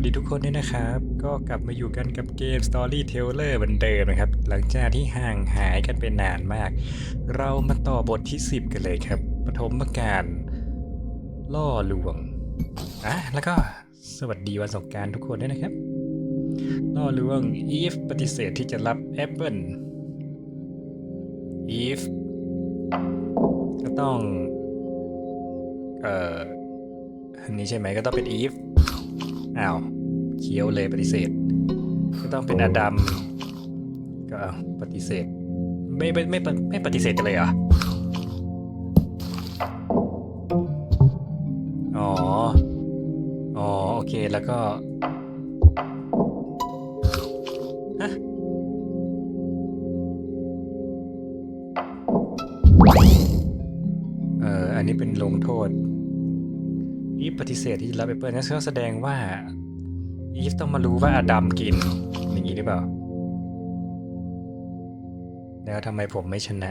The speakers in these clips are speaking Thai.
วัสดีทุกคนด้วยนะครับ ก็กลับมาอยู่กันกับเกม Storyteller เหมือนเดิมนะครับ หลังจากที่ห่างหายกันไปนานมาก เรามาต่อบทที่ 10 กันเลยครับปฐมกาลล่อลวงอะแล้วก็สวัสดีวันสงการทุกคนด้วยนะครับ ล่อลวง Eve ปฏิเสธที่จะรับแอปเปิล Eve ก็ต้อง เอ่ออันนี้ใช่ไหมก็ต้องเป็น Eve อ้าวเคี้ยวเลยปฏิเสธ ก็ต้องเป็นอดัมก็เอาปฏิเสธ ไม่ไม่ไม่ปฏิไม่ปฏิเสธกันเลยเหรออ๋อ อ๋อ โอเคแล้วก็ฮะเอ่ออันนี้เป็นลงโทษ อีฟปฏิเสธที่จะรับแอปเปิลนั่นก็แสดงว่าอีฟต้องมารู้ว่าอดัมกินอย่างนี้หรือเปล่า แล้วทำไมผมไม่ชนะ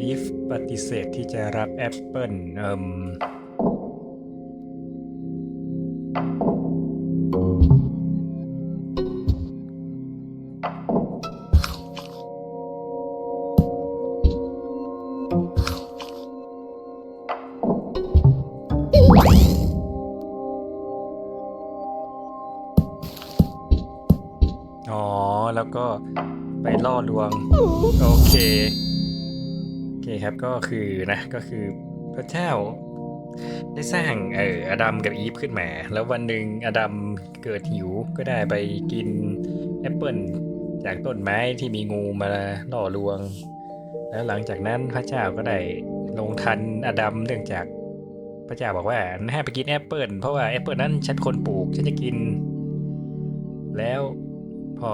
อีฟปฏิเสธที่จะรับแอปเปิลเอ่ม แล้วก็ไปล่อลวง โอเค โอเคครับก็คือนะก็คือพระเจ้าได้สร้างเอออดัมกับอีฟขึ้นมา แล้ววันหนึ่งอดัมเกิดหิวก็ได้ไปกินแอปเปิลจากต้นไม้ที่มีงูมาล่อลวง แล้วหลังจากนั้นพระเจ้าก็ได้ลงทันอดัมเนื่องจากพระเจ้าบอกว่าให้ไปกินแอปเปิลเพราะว่าแอปเปิลนั้นฉันคนปลูกฉันจะกิน แล้ว พอ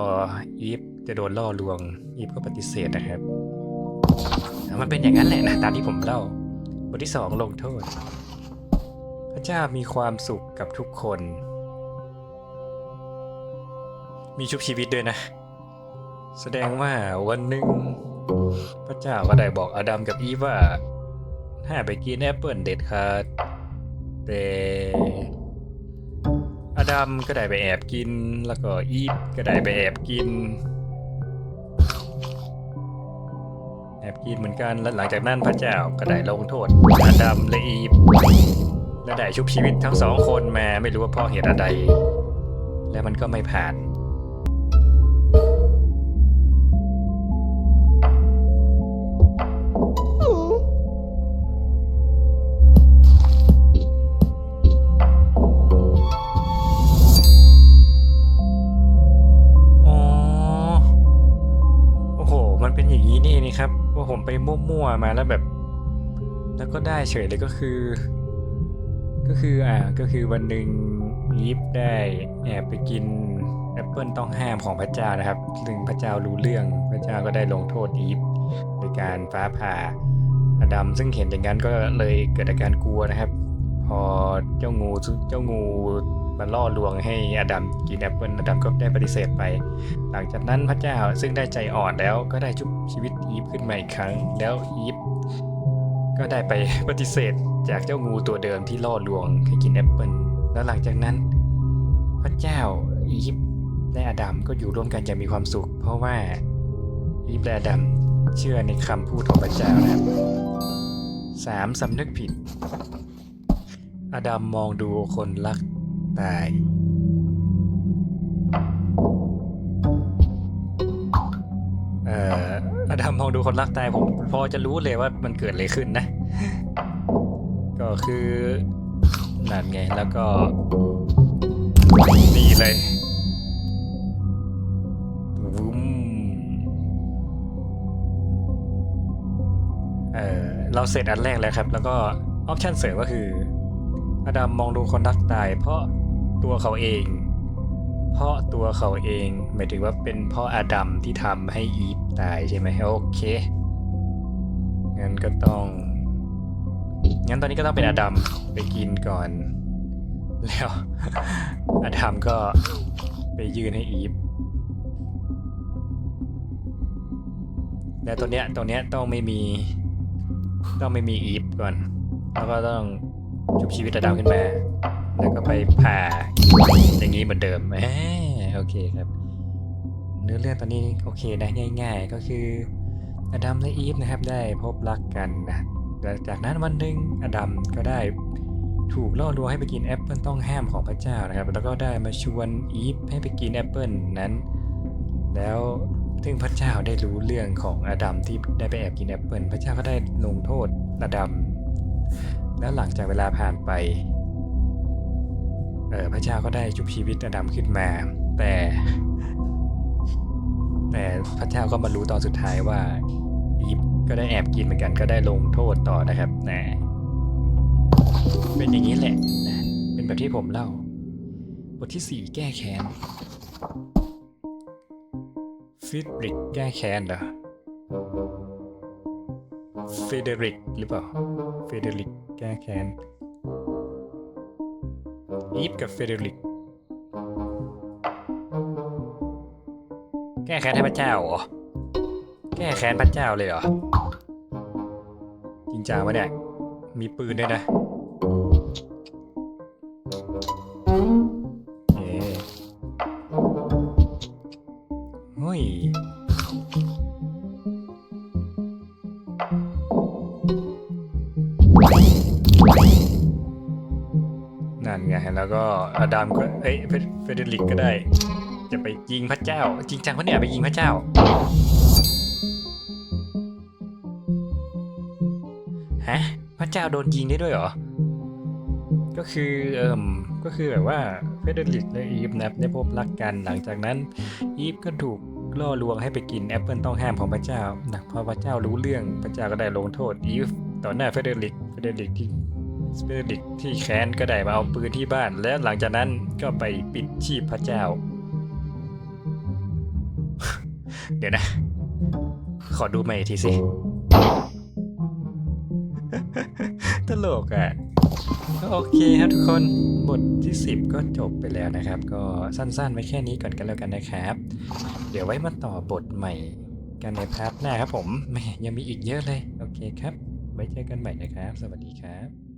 อีฟจะโดนล่อลวง อีฟก็ปฏิเสธนะครับ มันเป็นอย่างนั้นแหละนะตามที่ผมเล่า บทที่สองลงโทษ พระเจ้ามีความสุขกับทุกคน มีชุบชีวิตด้วยนะ แสดงว่าวันหนึ่งพระเจ้าก็ได้บอกอดัมกับอีฟว่าห้าไปกินแอปเปิลเด็ดขาดแต่ อดัมก็ได้ไปแอบกิน แล้วก็อีฟก็ได้ไปแอบกิน แอบกินเหมือนกัน แล้วหลังจากนั้นพระเจ้าก็ได้ลงโทษอาดัมและอีฟและได้ชุบชีวิตทั้งสองคนมาไม่รู้ว่าเพราะเหตุอะไรและมันก็ไม่ผ่าน ว่าผมไปมั่วๆมาแล้วแบบ แล้วก็ได้เฉยเลยก็คือ ก็คืออ่าก็คือวันหนึ่งอีฟได้แอบไปกินแอปเปิลต้องห้ามของพระเจ้านะครับซึ่งพระเจ้ารู้เรื่องพระเจ้าก็ได้ลงโทษอีฟโดยการฟ้าผ่าอดัมซึ่งเห็นอย่างนั้นก็เลยเกิดอาการกลัวนะครับ พอเจ้างูเจ้างู มาล่อลวงให้อดัมกินแอปเปิลอดัมก็ได้ปฏิเสธไป หลังจากนั้นพระเจ้าซึ่งได้ใจอ่อนแล้วก็ได้ชุบชีวิตอีฟขึ้นมาอีกครั้ง แล้วอีฟก็ได้ไปปฏิเสธจากเจ้างูตัวเดิมที่ล่อลวงให้กินแอปเปิลแล้วหลังจากนั้น พระเจ้าอีฟและอดัมก็อยู่ร่วมกันอย่างมีความสุข เพราะว่าอีฟและอดัมเชื่อในคำพูดของพระเจ้านะครับสามสำนึกผิด อดัมมองดูคนรัก ตาย เอ่ออดัมมองดูคนรักตายผมพอจะรู้เลยว่ามันเกิดอะไรขึ้นนะ ก็คือนั่นไงแล้วก็ นี่เลยวุ้มเออเราเสร็จอันแรกแล้วครับ แล้วก็ออปชันเสริมก็คืออดัมมองดูคนรักตายเพราะ ตัวเขาเอง เพราะตัวเขาเองหมายถึงว่าเป็นพราะอาดัมที่ทำให้อีฟตายใช่ไหมโอเคงั้นก็ต้องงั้นตอนนี้ก็ต้องเป็นอาดัมไปกินก่อน แล้วอาดัมก็ไปยืนให้อีฟแต่ตัวเนี้ยตัวเนี้ยต้องไม่มี ต้องไม่มีอีฟก่อน แล้วก็ต้องชุบชีวิตระดับขึ้นมา แล้วก็ไปผ่าอย่างนี้เหมือนเดิมแหมโอเคครับ เนื้อเรื่องตอนนี้โอเคนะง่าย ๆ ก็คืออดัมและอีฟนะครับได้พบรักกันนะและจากนั้นวันหนึ่งอดัมก็ได้ถูกล่อลวงให้ไปกินแอปเปิลต้องห้ามของพระเจ้านะครับ แล้วก็ได้มาชวนอีฟให้ไปกินแอปเปิลนั้น แล้วซึ่งพระเจ้าได้รู้เรื่องของอดัมที่ได้ไปแอบกินแอปเปิลพระเจ้าก็ได้ลงโทษอดัมแล้วหลังจากเวลาผ่านไป ออพระเจ้าก็ได้ชุบชีวิตอดัมขึ้นมา แต่ แต่พระเจ้าก็มารู้ตอนสุดท้ายว่าอีฟก็ได้แอบกินเหมือนกันก็ได้ลงโทษต่อนะครับนะเป็นอย่างนี้แหละนะเป็นแบบที่ผมเล่า บทที่ 4 แก้แค้นฟิดริกแก้แค้นเหรอเฟเดริกหรือเปล่าเฟเดริกแก้แค้น อีฟกับเฟเดริก แก้แค้นให้พระเจ้าเหรอ แก้แค้นพระเจ้าเลยเหรอ จริงจังวะเนี่ย มีปืนด้วยนะ แล้วก็อดัมก็เอ้ยเฟเดริกก็ได้ จะไปยิงพระเจ้า จริงจังปะเนี่ยไปยิงพระเจ้า ฮะ พระเจ้าโดนยิงได้ด้วยเหรอ ก็คือเอ่มก็คือแบบว่าเฟเดริกและอีฟนะครับได้พบรักกันหลังจากนั้น อีฟก็ถูกล่อลวงให้ไปกินแอปเปิลต้องห้ามของพระเจ้านะพอพระเจ้ารู้เรื่องพระเจ้าก็ได้ลงโทษอีฟต่อหน้าเฟเดริกเฟเดริกที่ เฟเดริกที่แค้นก็ได้มาเอาปืนที่บ้าน แล้วหลังจากนั้นก็ไปปิดชีพพระเจ้า เดี๋ยวนะ ขอดูใหม่อีกทีสิ ตลกอะโอเคครับทุกคนบทที่ 10 ก็จบไปแล้วนะครับ ก็สั้นๆไว้แค่นี้ก่อนกันแล้วกันนะครับ เดี๋ยวไว้มาต่อบทใหม่กันในพาร์ทหน้าครับผมแมยังมีอีกเยอะเลย โอเคครับ ไว้เจอกันใหม่นะครับ สวัสดีครับ